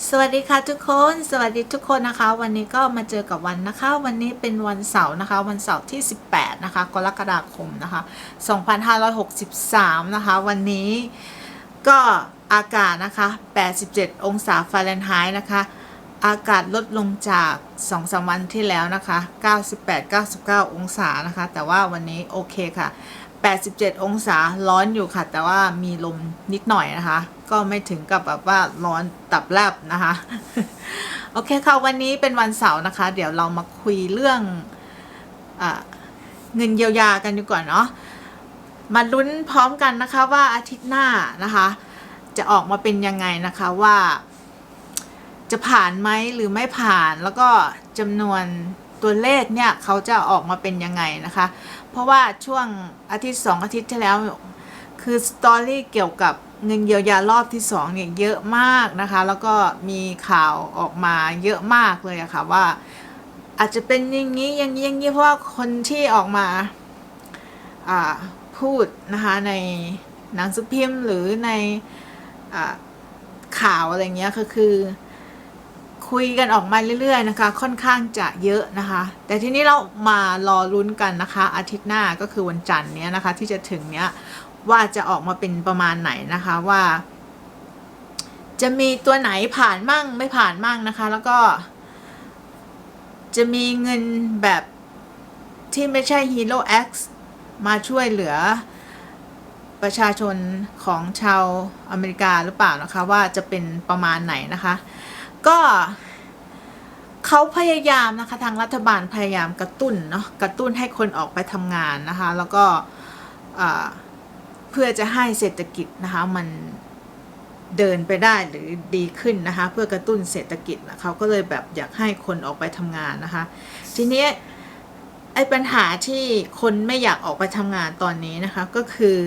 สวัสดีค่ะทุกคน สวัสดีทุกคนนะคะ วันนี้ก็มาเจอกับวันนะคะ วันนี้เป็นวันเสาร์นะคะ วันเสาร์ที่ 18 นะคะ กรกฎาคมนะคะ 2563 นะคะ วันนี้ก็อากาศนะคะ 87 องศาฟาเรนไฮต์นะคะ อากาศลดลงจาก2-3วันที่แล้วนะคะ 98-99 องศานะคะ แต่ว่าวันนี้โอเคค่ะ 87 องศาร้อนอยู่ค่ะ แต่ว่ามีลมนิดหน่อยนะคะ ก็ไม่ถึงกับแบบว่าร้อนตับแลบนะคะ โอเคค่ะวันนี้เป็นวันเสาร์นะคะ เดี๋ยวเรามาคุยเรื่องอเงินเยียวยากันดีกว่าเนาะมาลุ้นพร้อมกันนะคะว่าอาทิตย์หน้านะคะ จะออกมาเป็นยังไงนะคะว่า จะผ่านไหมหรือไม่ผ่านแล้วก็จำนวนตัวเลขเนี่ยเขาจะออกมาเป็นยังไงนะคะ เพราะว่าช่วงอาทิตย์สองอาทิตย์ที่แล้ว คือสตอรี่เกี่ยวกับ เงินเยียวยารอบที่สองเนี่ยเยอะมากนะคะ แล้วก็มีข่าวออกมาเยอะมากเลยอะค่ะว่า อาจจะเป็นอย่างนี้อย่างนี้อย่างนี้เพราะว่าคนที่ออกมาพูดนะคะในหนังสือพิมพ์หรือในอข่าวอะไรเงี้ยก็คือคุุยกันออกมาเรื่อย ๆ นะคะ ค่อนข้างจะเยอะนะคะ แต่ทีนี้เรามารอลุ้นกันนะคะ อาทิตย์หน้าก็คือวันจันทร์เนี้ยนะคะ ที่จะถึงเนี้ยว่าจะออกมาเป็นประมาณไหนนะคะว่า จะมีตัวไหนผ่านมั่งไม่ผ่านมั่งนะคะ แล้วก็ จะมีเงินแบบที่ไม่ใช่ Hero X มาช่วยเหลือประชาชนของชาวอเมริกาหรือเปล่านะคะ ว่าจะเป็นประมาณไหนนะคะ ก็เขาพยายามนะคะ ทางรัฐบาลพยายามกระตุ้นเนาะกระตุ้นให้คนออกไปทำงานนะคะ แล้วก็เพื่อจะให้เศรษฐกิจนะคะมันเดินไปได้หรือดีขึ้นนะคะ เพื่อกระตุ้นเศรษฐกิจนะเขาก็เลยแบบอยากให้คนออกไปทำงานนะคะ ทีนี้ไอ้ปัญหาที่คนไม่อยากออกไปทำงานตอนนี้นะคะก็คือ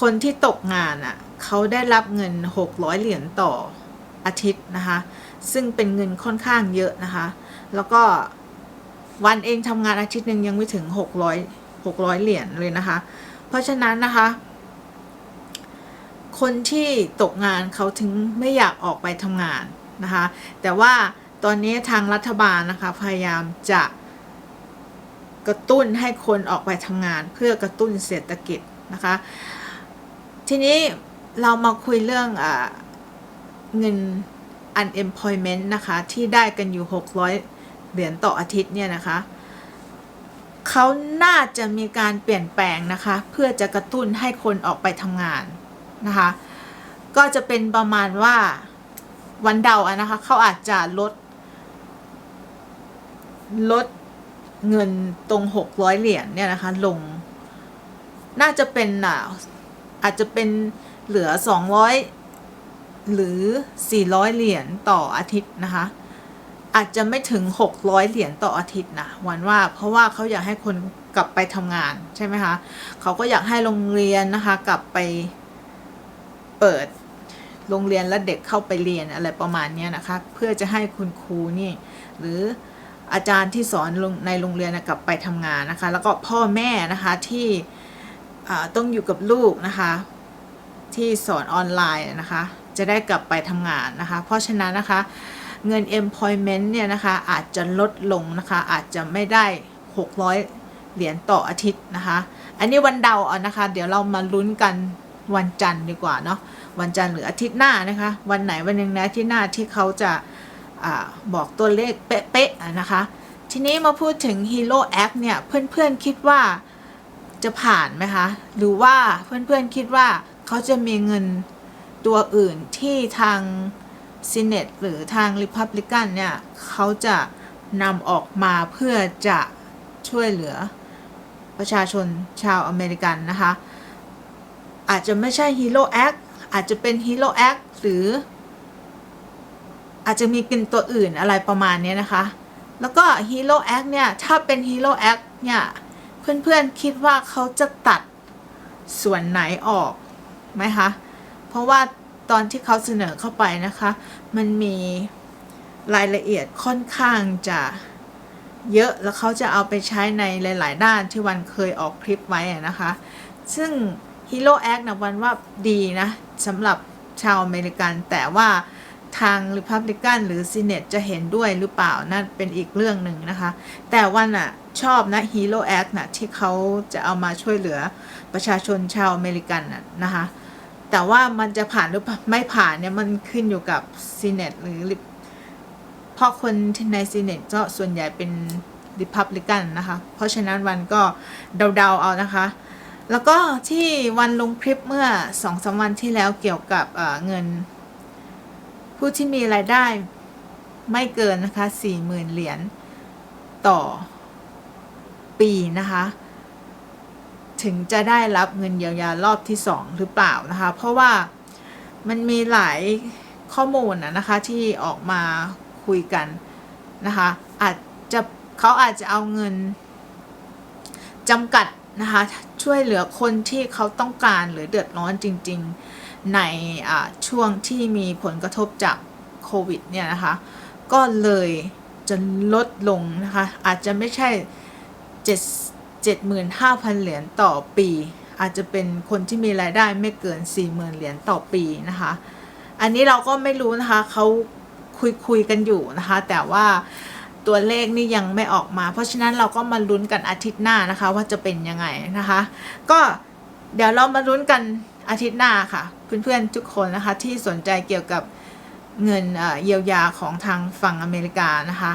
คนที่ตกงานอะ่ะเขาได้รับเงิน 600 เหรียญต่อ อาทิตย์นะคะซึ่งเป็นเงินค่อนข้างเยอะนะคะแล้วก็วันเองทำงานอาทิตย์หนึ่งยังไม่ถึง 600 600 เหรียญเลยนะคะ เพราะฉะนั้นนะคะ คนที่ตกงานเขาถึงไม่อยากออกไปทำงานนะคะ แต่ว่าตอนนี้ทางรัฐบาลนะคะ พยายามจะกระตุ้นให้คนออกไปทำงาน เพื่อกระตุ้นเศรษฐกิจนะคะ ทีนี้เรามาคุยเรื่องอา เงิน unemployment นะคะ ที่ได้กันอยู่ 600 เหรียญต่ออาทิตย์เนี่ยนะคะเขาน่าจะมีการเปลี่ยนแปลงนะคะ เพื่อจะกระตุ้นให้คนออกไปทำงานนะคะ ก็จะเป็นประมาณว่าวันเดาอะนะคะเขาอาจจะลด ลดเงินตรง 600 เหรียญเนี่ยนะคะลง น่าจะเป็นอะอาจจะเป็นเหลือ 200 หรือ 400 เหรียญต่ออาทิตย์นะคะ อาจจะไม่ถึง 600 เหรียญต่ออาทิตย์นะวันว่าเพราะว่าเขาอยากให้คนกลับไปทำงานใช่ไหมคะเขาก็อยากให้โรงเรียนนะคะ กลับไปเปิดโรงเรียนและเด็กเข้าไปเรียนอะไรประมาณนี้นะคะ เพื่อจะให้คุณครูนี่ หรืออาจารย์ที่สอนในโรงเรียนกลับไปทำงานนะคะ แล้วก็พ่อแม่นะคะที่ต้องอยู่กับลูกนะคะ ที่สอนออนไลน์นะคะ จะได้กลับไปทำงานนะคะ เพราะฉะนั้นนะคะเงิน employment เนี่ยนะคะอาจจะลดลงนะคะอาจจะไม่ได้ 600 เหรียญต่ออาทิตย์นะคะ อันนี้วันเดาเอานะคะ เดี๋ยวเรามาลุ้นกันวันจันทร์ดีกว่าเนาะวันจันทร์หรืออาทิตย์หน้านะคะ วันไหนวันหนึ่งนะอาที่หน้าที่เขาจะอาบอกตัวเลขเป๊ะๆนะคะ ทีนี้มาพูดถึง Hero Act เนี่ยเพื่อนๆคิดว่าจะผ่านไหมคะ หรือว่าเพื่อนๆคิดว่าเขาจะมีเงิน ตัวอื่นที่ทางซีเนตหรือทาง Republican เนี่ยเขาจะนำออกมาเพื่อจะช่วยเหลือประชาชนชาวอเมริกันนะคะ อาจจะไม่ใช่ Hero Act อาจจะเป็น Hero Act หรือ อาจจะมีกลิ่นตัวอื่นอะไรประมาณนี้นะคะ แล้วก็ Hero Act เนี่ยถ้าเป็น Hero Act เนี่ยเพื่อนๆคิดว่าเขาจะตัดส่วนไหนออกไหมคะ ราะว่าตอนที่เขาเสนอเข้าไปนะคะ มันมีรายละเอียดค่อนข้างจะเยอะแล้วเขาจะเอาไปใช้ในหลาย ๆ ด้านที่วันเคยออกคลิปไว้นะคะ ซึ่ง Hero Act นะวันว่าดีนะสำหรับชาวอเมริกัน แต่ว่าทาง Republican หรือ Senate จะเห็นด้วยหรือเปล่านั่นเป็นอีกเรื่องหนึ่งนะคะ แต่วันอะชอบนะ Hero Act นะที่เขาจะเอามาช่วยเหลือประชาชนชาวอเมริกันน่ะนะคะ แต่ว่ามันจะผ่านหรือไม่ผ่านเนี่ยมันขึ้นอยู่กับ Senate หรือเพราะคนใน Senate ก็ส่วนใหญ่เป็น Republican นะคะ เพราะฉะนั้นวันก็เดาๆเอานะคะ แล้วก็ที่วันลงคลิปเมื่อสองสามวันที่แล้วเกี่ยวกับเเงิน ผู้ที่มีรายได้ไม่เกินนะคะสี่หมื่นเหรียญต่อปีนะคะ ถึงจะได้รับเงินเยียวยารอบที่สองหรือเปล่านะคะ เพราะว่ามันมีหลายข้อมูลนะคะที่ออกมาคุยกันนะคะอาจจะเขาอาจจะเอาเงินจำกัดนะคะช่วยเหลือคนที่เขาต้องการหรือเดือดร้อนจริง ๆ ในช่วงที่มีผลกระทบจากโควิดเนี่ยนะคะ ก็เลยจะลดลงนะคะอาจจะไม่ใช่7 75,000 เหรียญต่อปี อาจจะเป็นคนที่มีรายได้ไม่เกิน 40,000 เหรียญต่อปีนะคะ อันนี้เราก็ไม่รู้นะคะเขาคุยคุยกันอยู่นะคะ แต่ว่าตัวเลขนี่ยังไม่ออกมา เพราะฉะนั้นเราก็มาลุ้นกันอาทิตย์หน้านะคะ ว่าจะเป็นยังไงนะคะ ก็เดี๋ยวเรามาลุ้นกันอาทิตย์หน้าค่ะ เพื่อนๆทุกคนนะคะที่สนใจเกี่ยวกับเงินเยียวยาของทางฝั่งอเมริกานะคะ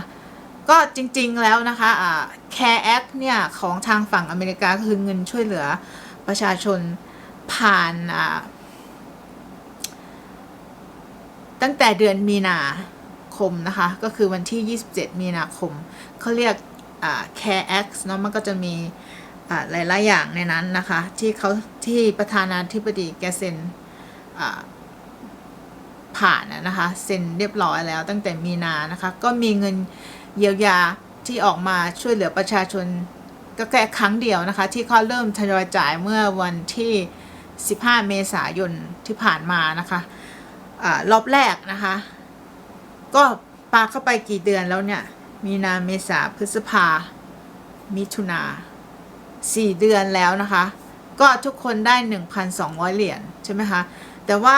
ก็จริงๆแล้วนะคะ Care Act เนี่ย ของทางฝั่งอเมริกาคือเงินช่วยเหลือประชาชนผ่านตั้งแต่เดือนมีนาคมนะคะ ก็คือวันที่ 27 มีนาคม เขาเรียก Care Act เนาะมันก็จะมีหลาย ๆ อย่างในนั้นนะคะ ที่เขาที่ประธานาธิบดีแกเซ็นผ่านนะคะ เซ็นเรียบร้อยแล้วตั้งแต่มีนานะคะ ก็มีเงิน เยียวยาที่ออกมาช่วยเหลือประชาชนก็แค่ครั้งเดียวนะคะ ที่เขาเริ่มทยอยจ่ายเมื่อวันที่ 15 เมษายนที่ผ่านมานะคะอรอบแรกนะคะ ก็ปาเข้าไปกี่เดือนแล้วเนี่ย มีนาเมษาพฤษภา มิถุนาสี่เดือนแล้วนะคะ ก็ทุกคนได้ 1,200 เหรียญใช่ไหมคะแต่ว่า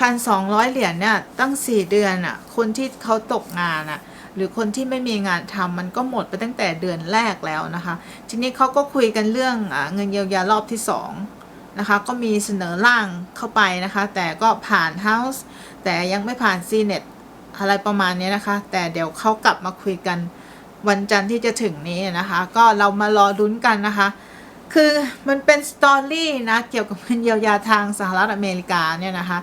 1,200 เหรียญเนี่ยตั้ง 4 เดือนอะ่ะคนที่เขาตกงานอะ่ะ หรือคนที่ไม่มีงานทำมันก็หมดไปตั้งแต่เดือนแรกแล้วนะคะ ทีนี้เขาก็คุยกันเรื่องอเงินเยียวยารอบที่2นะคะก็มีเสนอร่างเข้าไปนะคะ แต่ก็ผ่าน House แต่ยังไม่ผ่าน Senate อะไรประมาณนี้นะคะ แต่เดี๋ยวเขากลับมาคุยกันวันจันทร์ที่จะถึงนี้นะคะ ก็เรามารอดุ้นกันนะคะ คือมันเป็นสตอรี่นะ เกี่ยวกับเงินเยียวยาทางสหรัฐอเมริกาเนี่ยนะคะ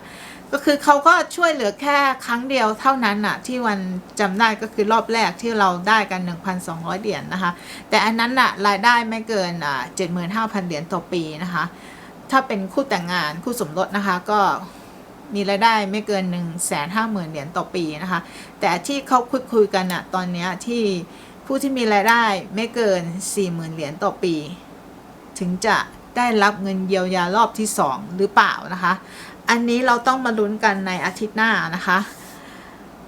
ก็คือเขาก็ช่วยเหลือแค่ครั้งเดียวเท่านั้นน่ะ ที่วันจำได้ก็คือรอบแรกที่เราได้กัน 1,200 เหรียญนนะคะ แต่อันนั้นน่ะรายได้ไม่เกินอ่า75,000 เหรียญต่อปีนะคะ ถ้าเป็นคู่แต่งงานคู่สมรสนะคะก็มีรายได้ไม่เกิน 1 5 0 0 0 0 เหรียญต่อปีนะคะ แต่ที่เขาคุยคุยกันอะตอนนี้ที่ผู้ที่มีรายได้ไม่เกิน 40,000 เหรียญต่อปี ถึงจะได้รับเงินเยียวยารอบที่ 2 หรือเปล่านะคะ อันนี้เราต้องมาลุ้นกันในอาทิตย์หน้านะคะ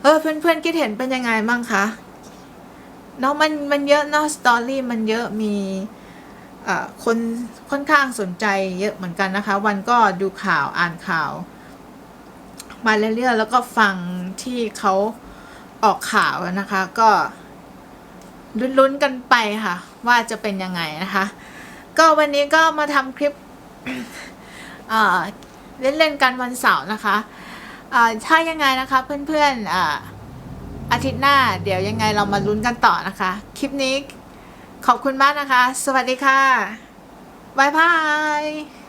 เออเพื่อนๆคิดเห็นเป็นยังไงบ้างคะเนาะมันมันเยอะเนาะสตอรี่มันเยอะมีคนค่อนข้างสนใจเยอะเหมือนกันนะคะ วันก็ดูข่าวอ่านข่าว มาเรื่อยๆแล้วก็ฟังที่เขาออกข่าวนะคะ ก็ลุ้นๆกันไปค่ะ ว่าจะเป็นยังไงนะคะ ก็วันนี้ก็มาทำคลิป เล่นๆกันวันเสาร์นะคะถ้ายังไงนะคะเพื่อนๆอาทิตย์หน้า เดี๋ยวยังไงเรามาลุ้นกันต่อนะคะ คลิปนี้ขอบคุณมากนะคะ สวัสดีค่ะบายบาย